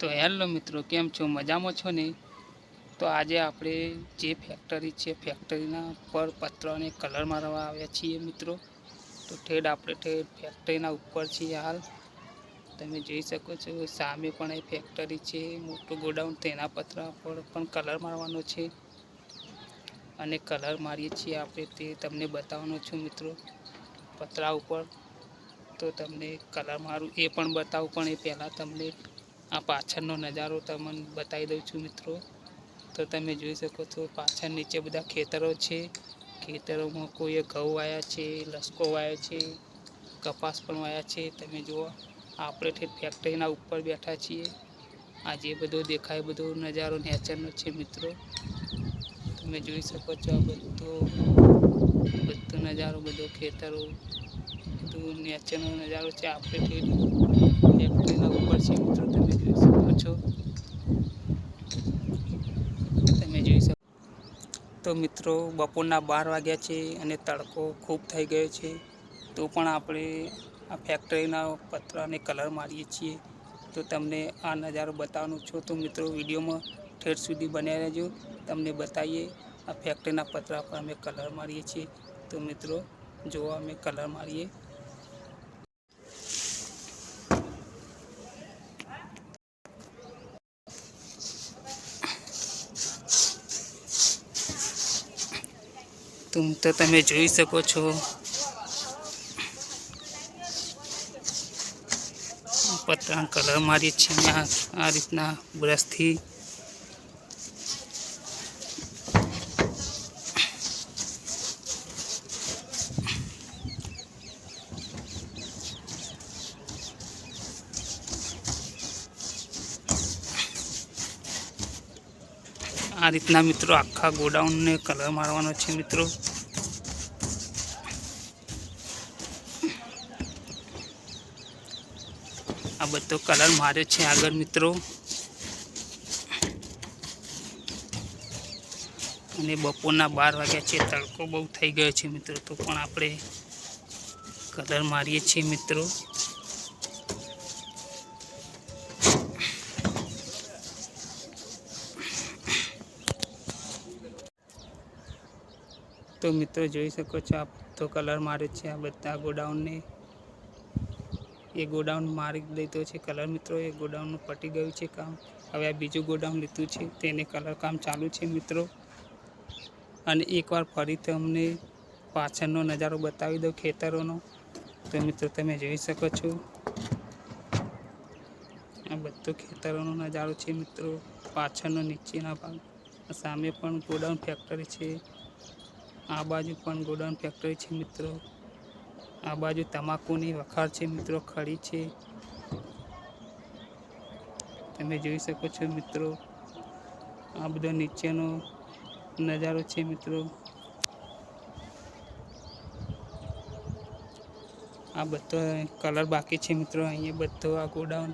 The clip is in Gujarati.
તો હેલો મિત્રો, કેમ છો? મજામાં છો ને? તો આજે આપણે જે ફેક્ટરી છે ફેક્ટરીના પર પત્ર અને કલર મારવા આવ્યા છીએ મિત્રો. તો ઠેડ આપણે ઠેડ ફેક્ટરીના ઉપર છીએ હાલ. તમે જોઈ શકો છો, સામે પણ એ ફેક્ટરી છે, મોટું ગોડાઉન, તેના પતરા પર પણ કલર મારવાનો છે. અને કલર મારીએ છીએ આપણે તે તમને બતાવવાનો છું મિત્રો, પતરા ઉપર. તો તમને કલર મારું એ પણ બતાવું, પણ એ પહેલાં તમને આ પાછળનો નજારો તમને બતાવી દઉં છું મિત્રો. તો તમે જોઈ શકો છો, પાછળ નીચે બધા ખેતરો છે. ખેતરોમાં કોઈએ ઘઉં વાયા છે, લસકો વાયા છે, કપાસ પણ વાયા છે. તમે જુઓ, આપણે ઠેર ફેક્ટરીના ઉપર બેઠા છીએ. આ જે બધો દેખાય બધો નજારો નેચરનો છે મિત્રો. તમે જોઈ શકો છો આ બધો બધો નજારો, બધો ખેતરો, બધું નેચરનો નજારો છે. આપણે ફેક્ટરીના મિત્રો તમે જોઈ શકો છો. તમે જોઈ શકો. તો મિત્રો, બપોરના બાર વાગ્યા છે અને તડકો ખૂબ થઈ ગયો છે. તો પણ આપણે આ ફેક્ટરીના પતરાને કલર મારીએ છીએ. તો તમને આ નજારો બતાવવાનું છો. તો મિત્રો, વિડીયોમાં ઠેઠ સુધી બન્યા રહેજો. તમને બતાવીએ, આ ફેક્ટરીના પતરા પર અમે કલર મારીએ છીએ. તો મિત્રો, જોવા, અમે કલર મારીએ. તો તમે જોઈ શકો છો. પતરા કલર મારી છે આ રીતના બ્રશથી આ રીતના મિત્રો આખા ગોડાઉનને કલર મારવાનો છે મિત્રો. આ બધો કલર માર્યો છે આગળ મિત્રો. અને બપોરના બાર વાગ્યા છે, તડકો બહુ થઈ ગયો છે મિત્રો, તો પણ આપણે કલર મારીએ છીએ મિત્રો. તો મિત્રો જોઈ શકો છો, આ તો કલર મારે છે, આ બધા ગોડાઉનને. એ ગોડાઉન મારી લીધો છે કલર મિત્રો, એ ગોડાઉનનું પટી ગયું છે કામ. હવે આ બીજું ગોડાઉન લીધું છે તેને કલર કામ ચાલુ છે મિત્રો. અને એકવાર ફરી તમને પાછળનો નજારો બતાવી દઉં ખેતરોનો. તો મિત્રો તમે જોઈ શકો છો, આ બધો ખેતરોનો નજારો છે મિત્રો. પાછળનો નીચેના ભાગ. સામે પણ ગોડાઉન ફેક્ટરી છે. આ બાજુ પણ ગોડાઉન ફેક્ટરી છે મિત્રો. આ બાજુ તમાકુની વખાર છે મિત્રો, ખડી છે. તમે જોઈ શકો છો મિત્રો, આ બધો નીચેનો નજારો છે મિત્રો. આ બધો કલર બાકી છે મિત્રો, અહીંયા બધો આ ગોડાઉન